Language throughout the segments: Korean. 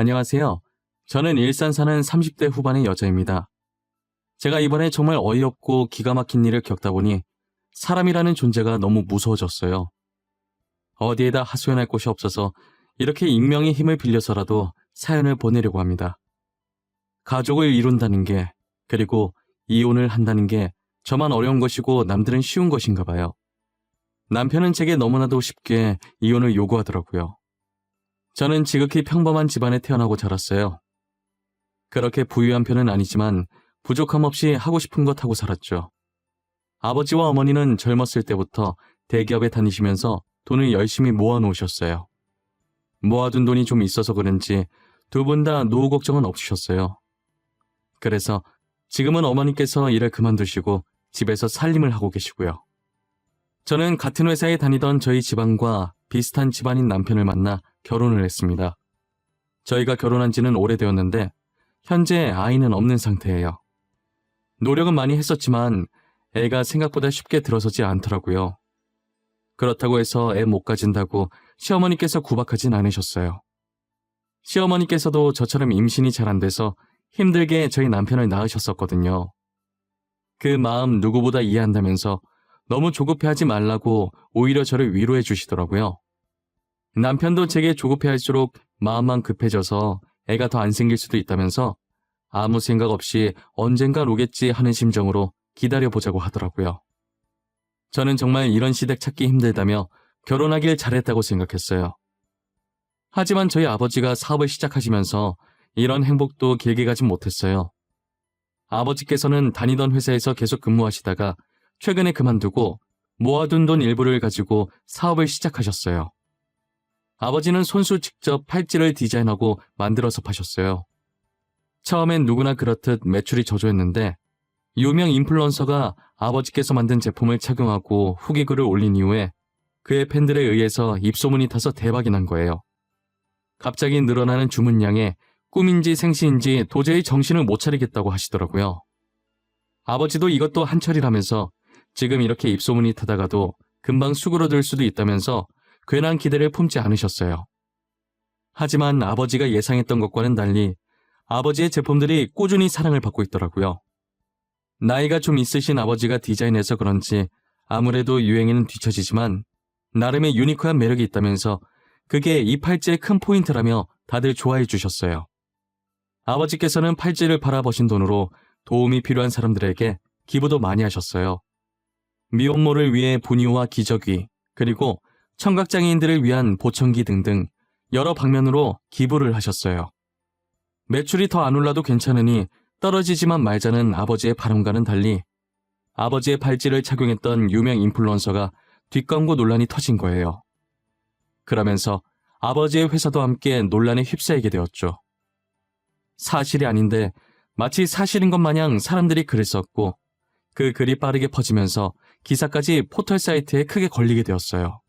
안녕하세요. 저는 일산 사는 30대 후반의 여자입니다. 제가 이번에 정말 어이없고 기가 막힌 일을 겪다 보니 사람이라는 존재가 너무 무서워졌어요. 어디에다 하소연할 곳이 없어서 이렇게 익명의 힘을 빌려서라도 사연을 보내려고 합니다. 가족을 이룬다는 게, 그리고 이혼을 한다는 게 저만 어려운 것이고 남들은 쉬운 것인가 봐요. 남편은 제게 너무나도 쉽게 이혼을 요구하더라고요. 저는 지극히 평범한 집안에 태어나고 자랐어요. 그렇게 부유한 편은 아니지만 부족함 없이 하고 싶은 것 하고 살았죠. 아버지와 어머니는 젊었을 때부터 대기업에 다니시면서 돈을 열심히 모아 놓으셨어요. 모아둔 돈이 좀 있어서 그런지 두 분 다 노후 걱정은 없으셨어요. 그래서 지금은 어머니께서 일을 그만두시고 집에서 살림을 하고 계시고요. 저는 같은 회사에 다니던 저희 집안과 비슷한 집안인 남편을 만나 결혼을 했습니다. 저희가 결혼한 지는 오래되었는데 현재 아이는 없는 상태예요. 노력은 많이 했었지만 애가 생각보다 쉽게 들어서지 않더라고요. 그렇다고 해서 애 못 가진다고 시어머니께서 구박하진 않으셨어요. 시어머니께서도 저처럼 임신이 잘 안 돼서 힘들게 저희 남편을 낳으셨었거든요. 그 마음 누구보다 이해한다면서 너무 조급해하지 말라고 오히려 저를 위로해 주시더라고요. 남편도 제게 조급해할수록 마음만 급해져서 애가 더 안 생길 수도 있다면서 아무 생각 없이 언젠간 오겠지 하는 심정으로 기다려보자고 하더라고요. 저는 정말 이런 시댁 찾기 힘들다며 결혼하길 잘했다고 생각했어요. 하지만 저희 아버지가 사업을 시작하시면서 이런 행복도 길게 가진 못했어요. 아버지께서는 다니던 회사에서 계속 근무하시다가 최근에 그만두고 모아둔 돈 일부를 가지고 사업을 시작하셨어요. 아버지는 손수 직접 팔찌를 디자인하고 만들어서 파셨어요. 처음엔 누구나 그렇듯 매출이 저조했는데 유명 인플루언서가 아버지께서 만든 제품을 착용하고 후기 글을 올린 이후에 그의 팬들에 의해서 입소문이 타서 대박이 난 거예요. 갑자기 늘어나는 주문량에 꿈인지 생시인지 도저히 정신을 못 차리겠다고 하시더라고요. 아버지도 이것도 한철이라면서 지금 이렇게 입소문이 타다가도 금방 수그러들 수도 있다면서 괜한 기대를 품지 않으셨어요. 하지만 아버지가 예상했던 것과는 달리 아버지의 제품들이 꾸준히 사랑을 받고 있더라고요. 나이가 좀 있으신 아버지가 디자인해서 그런지 아무래도 유행에는 뒤처지지만 나름의 유니크한 매력이 있다면서 그게 이 팔찌의 큰 포인트라며 다들 좋아해 주셨어요. 아버지께서는 팔찌를 팔아버신 돈으로 도움이 필요한 사람들에게 기부도 많이 하셨어요. 미혼모를 위해 분유와 기저귀, 그리고 청각장애인들을 위한 보청기 등등 여러 방면으로 기부를 하셨어요. 매출이 더 안 올라도 괜찮으니 떨어지지만 말자는 아버지의 바람과는 달리 아버지의 팔찌를 착용했던 유명 인플루언서가 뒷광고 논란이 터진 거예요. 그러면서 아버지의 회사도 함께 논란에 휩싸이게 되었죠. 사실이 아닌데 마치 사실인 것 마냥 사람들이 글을 썼고 그 글이 빠르게 퍼지면서 기사까지 포털 사이트에 크게 걸리게 되었어요.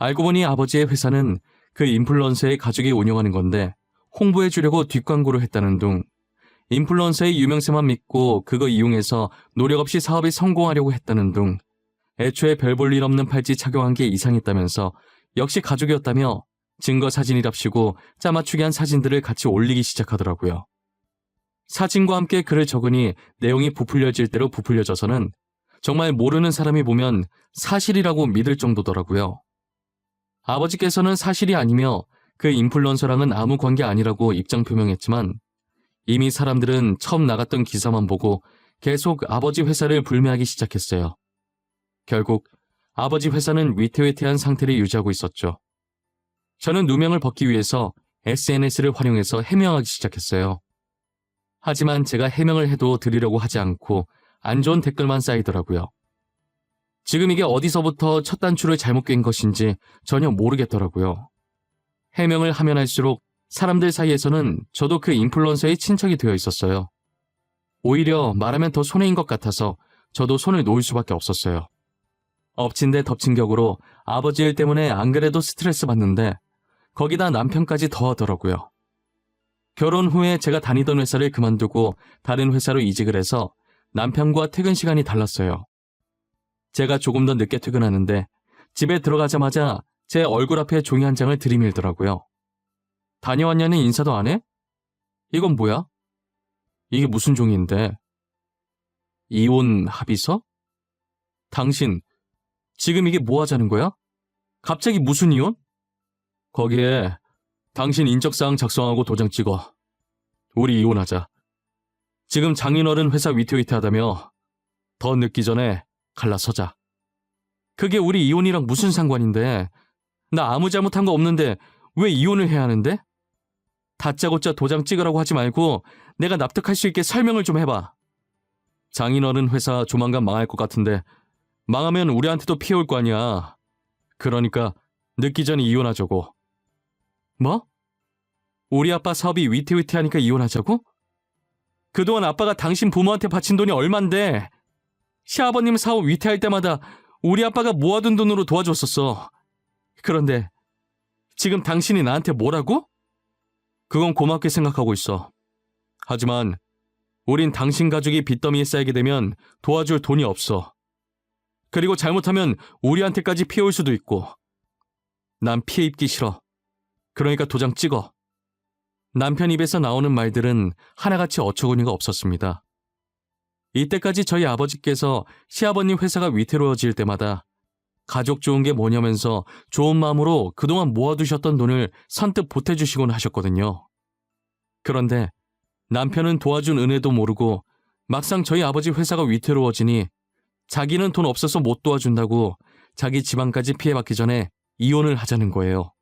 알고 보니 아버지의 회사는 그 인플루언서의 가족이 운영하는 건데 홍보해 주려고 뒷광고를 했다는 둥 인플루언서의 유명세만 믿고 그거 이용해서 노력 없이 사업에 성공하려고 했다는 둥 애초에 별 볼 일 없는 팔찌 착용한 게 이상했다면서 역시 가족이었다며 증거 사진이랍시고 짜맞추기 한 사진들을 같이 올리기 시작하더라고요. 사진과 함께 글을 적으니 내용이 부풀려질 대로 부풀려져서는 정말 모르는 사람이 보면 사실이라고 믿을 정도더라고요. 아버지께서는 사실이 아니며 그 인플루언서랑은 아무 관계 아니라고 입장 표명했지만 이미 사람들은 처음 나갔던 기사만 보고 계속 아버지 회사를 불매하기 시작했어요. 결국 아버지 회사는 위태위태한 상태를 유지하고 있었죠. 저는 누명을 벗기 위해서 SNS를 활용해서 해명하기 시작했어요. 하지만 제가 해명을 해도 드리려고 하지 않고 안 좋은 댓글만 쌓이더라고요. 지금 이게 어디서부터 첫 단추를 잘못 깬 것인지 전혀 모르겠더라고요. 해명을 하면 할수록 사람들 사이에서는 저도 그 인플루언서의 친척이 되어 있었어요. 오히려 말하면 더 손해인 것 같아서 저도 손을 놓을 수밖에 없었어요. 엎친 데 덮친 격으로 아버지 일 때문에 안 그래도 스트레스 받는데 거기다 남편까지 더 하더라고요. 결혼 후에 제가 다니던 회사를 그만두고 다른 회사로 이직을 해서 남편과 퇴근 시간이 달랐어요. 제가 조금 더 늦게 퇴근하는데 집에 들어가자마자 제 얼굴 앞에 종이 한 장을 들이밀더라고요. 다녀왔냐는 인사도 안 해? 이건 뭐야? 이게 무슨 종이인데? 이혼 합의서? 당신, 지금 이게 뭐 하자는 거야? 갑자기 무슨 이혼? 거기에 당신 인적사항 작성하고 도장 찍어. 우리 이혼하자. 지금 장인어른 회사 위태위태하다며 더 늦기 전에 갈라서자. 그게 우리 이혼이랑 무슨 상관인데? 나 아무 잘못한 거 없는데 왜 이혼을 해야 하는데? 다짜고짜 도장 찍으라고 하지 말고 내가 납득할 수 있게 설명을 좀 해봐. 장인어른 회사 조만간 망할 것 같은데 망하면 우리한테도 피해 올 거 아니야. 그러니까 늦기 전에 이혼하자고. 뭐? 우리 아빠 사업이 위태위태하니까 이혼하자고? 그동안 아빠가 당신 부모한테 바친 돈이 얼만데 시아버님 사업 위태할 때마다 우리 아빠가 모아둔 돈으로 도와줬었어. 그런데 지금 당신이 나한테 뭐라고? 그건 고맙게 생각하고 있어. 하지만 우린 당신 가족이 빚더미에 쌓이게 되면 도와줄 돈이 없어. 그리고 잘못하면 우리한테까지 피해 올 수도 있고. 난 피해 입기 싫어. 그러니까 도장 찍어. 남편 입에서 나오는 말들은 하나같이 어처구니가 없었습니다. 이때까지 저희 아버지께서 시아버님 회사가 위태로워질 때마다 가족 좋은 게 뭐냐면서 좋은 마음으로 그동안 모아두셨던 돈을 선뜻 보태주시곤 하셨거든요. 그런데 남편은 도와준 은혜도 모르고 막상 저희 아버지 회사가 위태로워지니 자기는 돈 없어서 못 도와준다고 자기 집안까지 피해받기 전에 이혼을 하자는 거예요.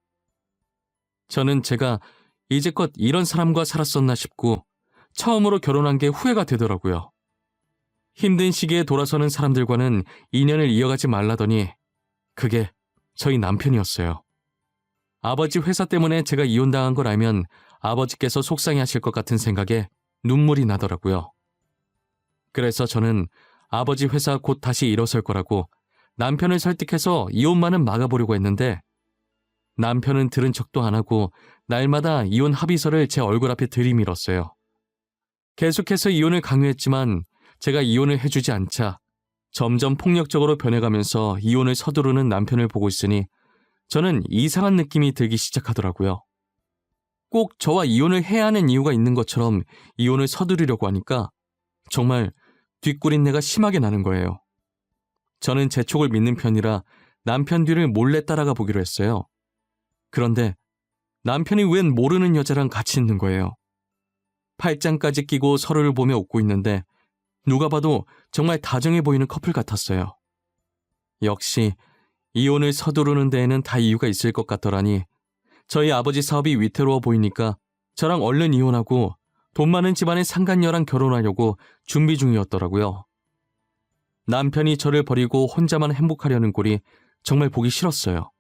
저는 제가 이제껏 이런 사람과 살았었나 싶고 처음으로 결혼한 게 후회가 되더라고요. 힘든 시기에 돌아서는 사람들과는 인연을 이어가지 말라더니 그게 저희 남편이었어요. 아버지 회사 때문에 제가 이혼당한 걸 알면 아버지께서 속상해 하실 것 같은 생각에 눈물이 나더라고요. 그래서 저는 아버지 회사 곧 다시 일어설 거라고 남편을 설득해서 이혼만은 막아보려고 했는데 남편은 들은 척도 안 하고 날마다 이혼 합의서를 제 얼굴 앞에 들이밀었어요. 계속해서 이혼을 강요했지만 제가 이혼을 해주지 않자 점점 폭력적으로 변해가면서 이혼을 서두르는 남편을 보고 있으니 저는 이상한 느낌이 들기 시작하더라고요. 꼭 저와 이혼을 해야 하는 이유가 있는 것처럼 이혼을 서두르려고 하니까 정말 뒷구린내가 심하게 나는 거예요. 저는 제 촉을 믿는 편이라 남편 뒤를 몰래 따라가 보기로 했어요. 그런데 남편이 웬 모르는 여자랑 같이 있는 거예요. 팔짱까지 끼고 서로를 보며 웃고 있는데 누가 봐도 정말 다정해 보이는 커플 같았어요. 역시 이혼을 서두르는 데에는 다 이유가 있을 것 같더라니 저희 아버지 사업이 위태로워 보이니까 저랑 얼른 이혼하고 돈 많은 집안의 상간녀랑 결혼하려고 준비 중이었더라고요. 남편이 저를 버리고 혼자만 행복하려는 꼴이 정말 보기 싫었어요.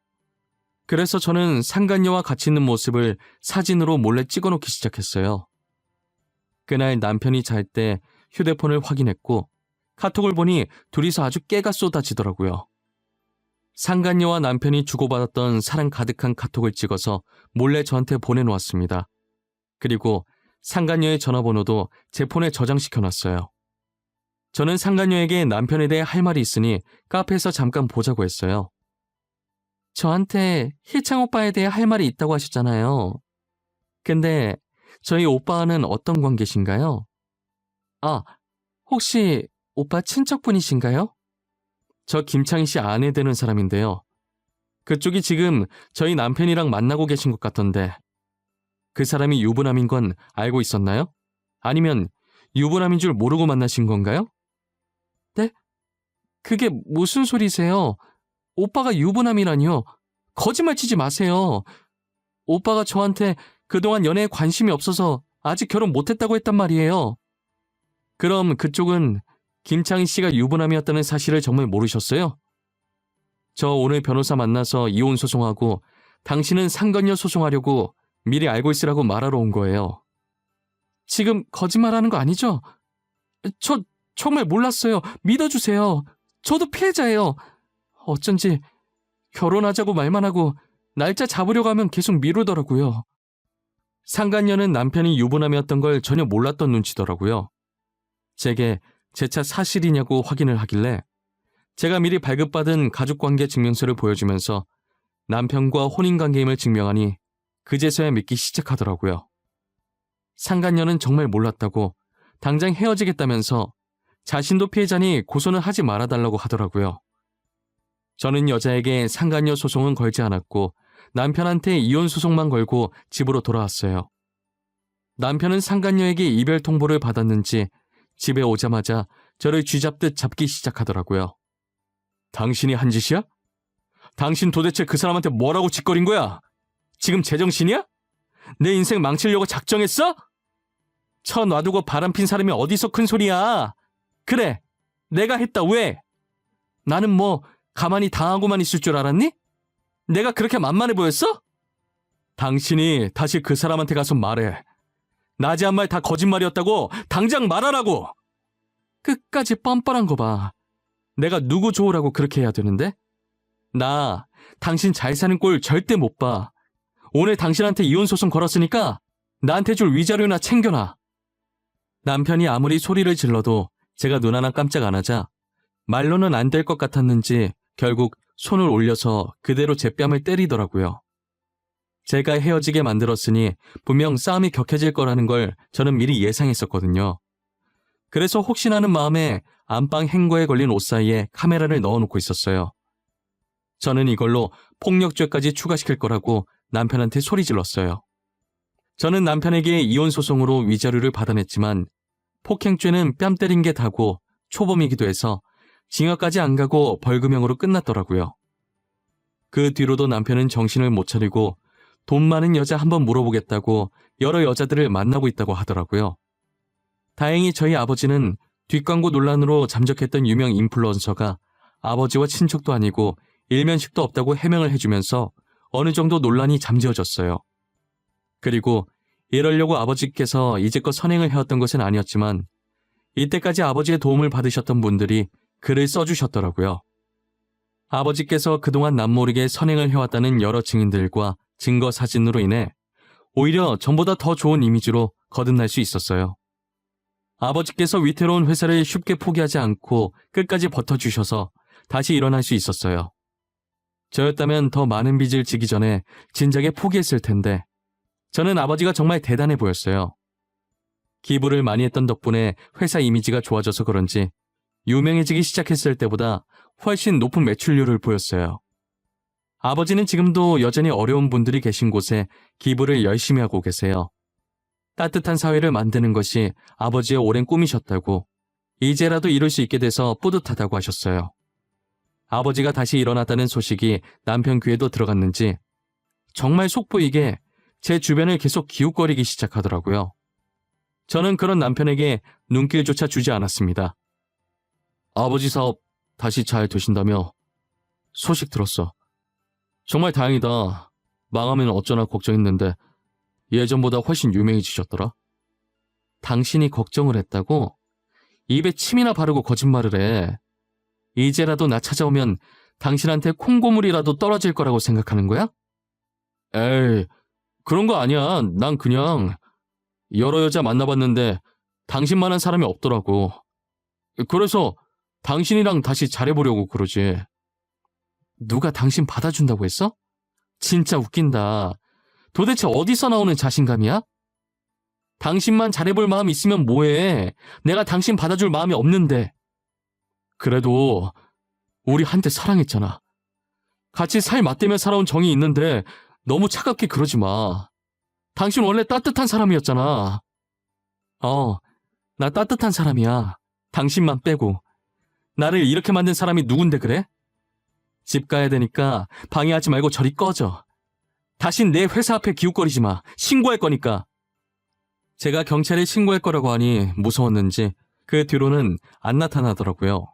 그래서 저는 상간녀와 같이 있는 모습을 사진으로 몰래 찍어놓기 시작했어요. 그날 남편이 잘 때 휴대폰을 확인했고 카톡을 보니 둘이서 아주 깨가 쏟아지더라고요. 상간녀와 남편이 주고받았던 사랑 가득한 카톡을 찍어서 몰래 저한테 보내놓았습니다. 그리고 상간녀의 전화번호도 제 폰에 저장시켜놨어요. 저는 상간녀에게 남편에 대해 할 말이 있으니 카페에서 잠깐 보자고 했어요. 저한테 희창 오빠에 대해 할 말이 있다고 하셨잖아요. 근데 저희 오빠는 어떤 관계신가요? 아, 혹시 오빠 친척분이신가요? 저 김창희 씨 아내 되는 사람인데요. 그쪽이 지금 저희 남편이랑 만나고 계신 것 같던데 그 사람이 유부남인 건 알고 있었나요? 아니면 유부남인 줄 모르고 만나신 건가요? 네? 그게 무슨 소리세요? 오빠가 유부남이라니요. 거짓말 치지 마세요. 오빠가 저한테 그동안 연애에 관심이 없어서 아직 결혼 못했다고 했단 말이에요. 그럼 그쪽은 김창희 씨가 유부남이었다는 사실을 정말 모르셨어요? 저 오늘 변호사 만나서 이혼 소송하고 당신은 상간녀 소송하려고 미리 알고 있으라고 말하러 온 거예요. 지금 거짓말하는 거 아니죠? 저 정말 몰랐어요. 믿어주세요. 저도 피해자예요. 어쩐지 결혼하자고 말만 하고 날짜 잡으려고 하면 계속 미루더라고요. 상간녀는 남편이 유부남이었던 걸 전혀 몰랐던 눈치더라고요. 제게 제 차 사실이냐고 확인을 하길래 제가 미리 발급받은 가족관계 증명서를 보여주면서 남편과 혼인관계임을 증명하니 그제서야 믿기 시작하더라고요. 상간녀는 정말 몰랐다고 당장 헤어지겠다면서 자신도 피해자니 고소는 하지 말아달라고 하더라고요. 저는 여자에게 상간녀 소송은 걸지 않았고 남편한테 이혼 소송만 걸고 집으로 돌아왔어요. 남편은 상간녀에게 이별 통보를 받았는지 집에 오자마자 저를 쥐잡듯 잡기 시작하더라고요. 당신이 한 짓이야? 당신 도대체 그 사람한테 뭐라고 짓거린 거야? 지금 제정신이야? 내 인생 망치려고 작정했어? 쳐 놔두고 바람핀 사람이 어디서 큰 소리야? 그래, 내가 했다, 왜? 나는 뭐, 가만히 당하고만 있을 줄 알았니? 내가 그렇게 만만해 보였어? 당신이 다시 그 사람한테 가서 말해. 나지 한말 다 거짓말이었다고 당장 말하라고! 끝까지 뻔뻔한 거 봐. 내가 누구 좋으라고 그렇게 해야 되는데? 나 당신 잘 사는 꼴 절대 못 봐. 오늘 당신한테 이혼 소송 걸었으니까 나한테 줄 위자료나 챙겨놔. 남편이 아무리 소리를 질러도 제가 눈 하나 깜짝 안 하자 말로는 안 될 것 같았는지 결국 손을 올려서 그대로 제 뺨을 때리더라고요. 제가 헤어지게 만들었으니 분명 싸움이 격해질 거라는 걸 저는 미리 예상했었거든요. 그래서 혹시나 하는 마음에 안방 행거에 걸린 옷 사이에 카메라를 넣어놓고 있었어요. 저는 이걸로 폭력죄까지 추가시킬 거라고 남편한테 소리 질렀어요. 저는 남편에게 이혼 소송으로 위자료를 받아냈지만 폭행죄는 뺨 때린 게 다고 초범이기도 해서 징역까지 안 가고 벌금형으로 끝났더라고요. 그 뒤로도 남편은 정신을 못 차리고 돈 많은 여자 한번 물어보겠다고 여러 여자들을 만나고 있다고 하더라고요. 다행히 저희 아버지는 뒷광고 논란으로 잠적했던 유명 인플루언서가 아버지와 친척도 아니고 일면식도 없다고 해명을 해주면서 어느 정도 논란이 잠재워졌어요. 그리고 이러려고 아버지께서 이제껏 선행을 해왔던 것은 아니었지만 이때까지 아버지의 도움을 받으셨던 분들이 글을 써주셨더라고요. 아버지께서 그동안 남모르게 선행을 해왔다는 여러 증인들과 증거 사진으로 인해 오히려 전보다 더 좋은 이미지로 거듭날 수 있었어요. 아버지께서 위태로운 회사를 쉽게 포기하지 않고 끝까지 버텨주셔서 다시 일어날 수 있었어요. 저였다면 더 많은 빚을 지기 전에 진작에 포기했을 텐데 저는 아버지가 정말 대단해 보였어요. 기부를 많이 했던 덕분에 회사 이미지가 좋아져서 그런지 유명해지기 시작했을 때보다 훨씬 높은 매출률을 보였어요. 아버지는 지금도 여전히 어려운 분들이 계신 곳에 기부를 열심히 하고 계세요. 따뜻한 사회를 만드는 것이 아버지의 오랜 꿈이셨다고 이제라도 이룰 수 있게 돼서 뿌듯하다고 하셨어요. 아버지가 다시 일어났다는 소식이 남편 귀에도 들어갔는지 정말 속보이게 제 주변을 계속 기웃거리기 시작하더라고요. 저는 그런 남편에게 눈길조차 주지 않았습니다. 아버지 사업 다시 잘 되신다며 소식 들었어. 정말 다행이다. 망하면 어쩌나 걱정했는데 예전보다 훨씬 유명해지셨더라. 당신이 걱정을 했다고? 입에 침이나 바르고 거짓말을 해. 이제라도 나 찾아오면 당신한테 콩고물이라도 떨어질 거라고 생각하는 거야? 에이, 그런 거 아니야. 난 그냥 여러 여자 만나봤는데 당신만한 사람이 없더라고. 그래서 당신이랑 다시 잘해보려고 그러지. 누가 당신 받아준다고 했어? 진짜 웃긴다. 도대체 어디서 나오는 자신감이야? 당신만 잘해볼 마음 있으면 뭐해. 내가 당신 받아줄 마음이 없는데. 그래도 우리 한때 사랑했잖아. 같이 살 맞대며 살아온 정이 있는데 너무 차갑게 그러지 마. 당신 원래 따뜻한 사람이었잖아. 어, 나 따뜻한 사람이야. 당신만 빼고. 나를 이렇게 만든 사람이 누군데 그래? 집 가야 되니까 방해하지 말고 저리 꺼져. 다신 내 회사 앞에 기웃거리지 마. 신고할 거니까. 제가 경찰에 신고할 거라고 하니 무서웠는지 그 뒤로는 안 나타나더라고요.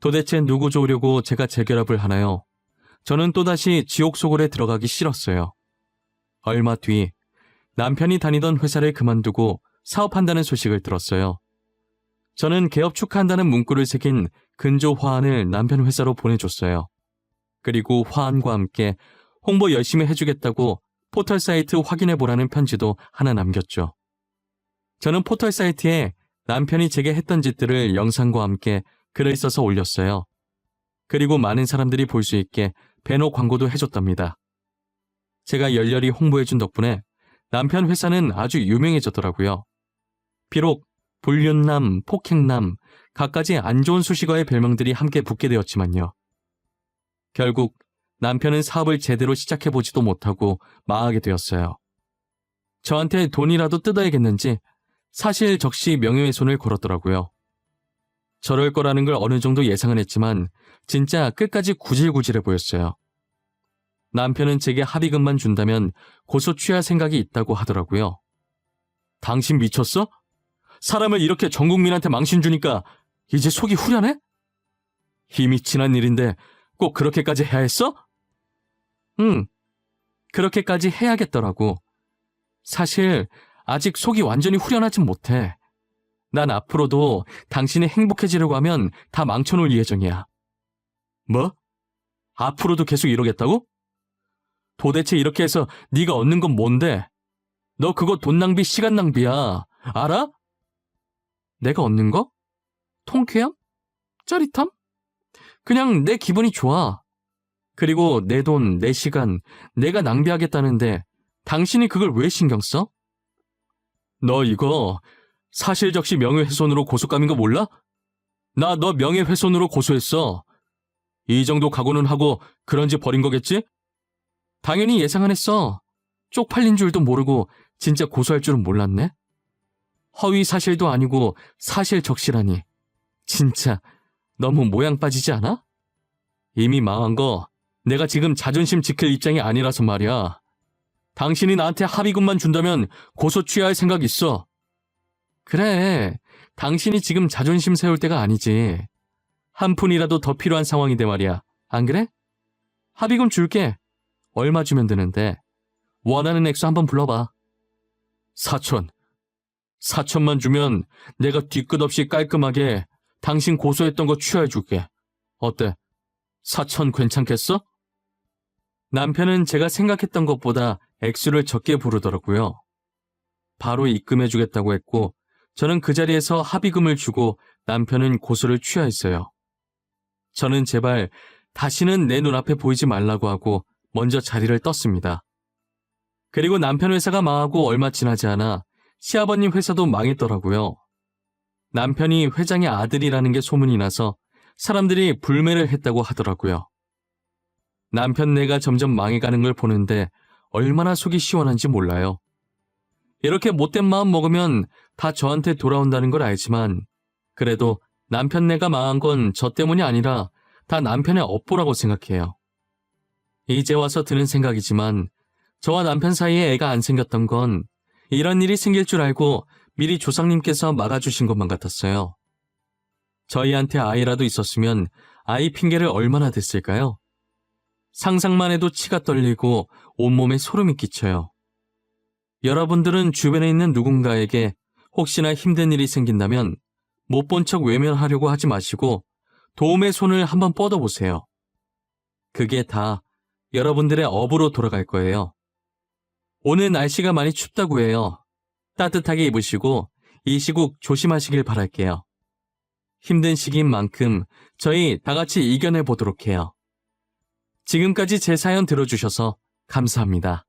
도대체 누구 좋으려고 제가 재결합을 하나요? 저는 또다시 지옥 속으로 들어가기 싫었어요. 얼마 뒤 남편이 다니던 회사를 그만두고 사업한다는 소식을 들었어요. 저는 개업 축하한다는 문구를 새긴 근조 화환을 남편 회사로 보내줬어요. 그리고 화환과 함께 홍보 열심히 해주겠다고 포털 사이트 확인해 보라는 편지도 하나 남겼죠. 저는 포털 사이트에 남편이 제게 했던 짓들을 영상과 함께 글을 써서 올렸어요. 그리고 많은 사람들이 볼 수 있게 배너 광고도 해줬답니다. 제가 열렬히 홍보해준 덕분에 남편 회사는 아주 유명해졌더라고요. 비록 불륜남, 폭행남, 갖가지 안 좋은 수식어의 별명들이 함께 붙게 되었지만요. 결국 남편은 사업을 제대로 시작해보지도 못하고 망하게 되었어요. 저한테 돈이라도 뜯어야겠는지 사실 적시 명예훼손을 걸었더라고요. 저럴 거라는 걸 어느 정도 예상은 했지만 진짜 끝까지 구질구질해 보였어요. 남편은 제게 합의금만 준다면 고소 취할 생각이 있다고 하더라고요. 당신 미쳤어? 사람을 이렇게 전 국민한테 망신 주니까 이제 속이 후련해? 이미 지난 일인데 꼭 그렇게까지 해야 했어? 응, 그렇게까지 해야겠더라고. 사실 아직 속이 완전히 후련하진 못해. 난 앞으로도 당신이 행복해지려고 하면 다 망쳐놓을 예정이야. 뭐? 앞으로도 계속 이러겠다고? 도대체 이렇게 해서 네가 얻는 건 뭔데? 너 그거 돈 낭비, 시간 낭비야. 알아? 내가 얻는 거? 통쾌함? 짜릿함? 그냥 내 기분이 좋아. 그리고 내 돈, 내 시간, 내가 낭비하겠다는데 당신이 그걸 왜 신경 써? 너 이거 사실 적시 명예훼손으로 고소감인 거 몰라? 나 너 명예훼손으로 고소했어. 이 정도 각오는 하고 그런지 버린 거겠지? 당연히 예상 안 했어. 쪽팔린 줄도 모르고 진짜 고소할 줄은 몰랐네. 허위 사실도 아니고 사실 적시라니. 진짜 너무 모양 빠지지 않아? 이미 망한 거 내가 지금 자존심 지킬 입장이 아니라서 말이야. 당신이 나한테 합의금만 준다면 고소 취할 생각 있어. 그래, 당신이 지금 자존심 세울 때가 아니지. 한 푼이라도 더 필요한 상황인데 말이야. 안 그래? 합의금 줄게. 얼마 주면 되는데. 원하는 액수 한번 불러봐. 사천. 사천만 주면 내가 뒤끝 없이 깔끔하게 당신 고소했던 거 취하해줄게. 어때? 사천 괜찮겠어? 남편은 제가 생각했던 것보다 액수를 적게 부르더라고요. 바로 입금해주겠다고 했고, 저는 그 자리에서 합의금을 주고 남편은 고소를 취하했어요. 저는 제발 다시는 내 눈앞에 보이지 말라고 하고 먼저 자리를 떴습니다. 그리고 남편 회사가 망하고 얼마 지나지 않아 시아버님 회사도 망했더라고요. 남편이 회장의 아들이라는 게 소문이 나서 사람들이 불매를 했다고 하더라고요. 남편네가 점점 망해가는 걸 보는데 얼마나 속이 시원한지 몰라요. 이렇게 못된 마음 먹으면 다 저한테 돌아온다는 걸 알지만 그래도 남편네가 망한 건 저 때문이 아니라 다 남편의 업보라고 생각해요. 이제 와서 드는 생각이지만 저와 남편 사이에 애가 안 생겼던 건 이런 일이 생길 줄 알고 미리 조상님께서 막아주신 것만 같았어요. 저희한테 아이라도 있었으면 아이 핑계를 얼마나 댔을까요? 상상만 해도 치가 떨리고 온몸에 소름이 끼쳐요. 여러분들은 주변에 있는 누군가에게 혹시나 힘든 일이 생긴다면 못 본 척 외면하려고 하지 마시고 도움의 손을 한번 뻗어보세요. 그게 다 여러분들의 업으로 돌아갈 거예요. 오늘 날씨가 많이 춥다고 해요. 따뜻하게 입으시고 이 시국 조심하시길 바랄게요. 힘든 시기인 만큼 저희 다 같이 이겨내 보도록 해요. 지금까지 제 사연 들어주셔서 감사합니다.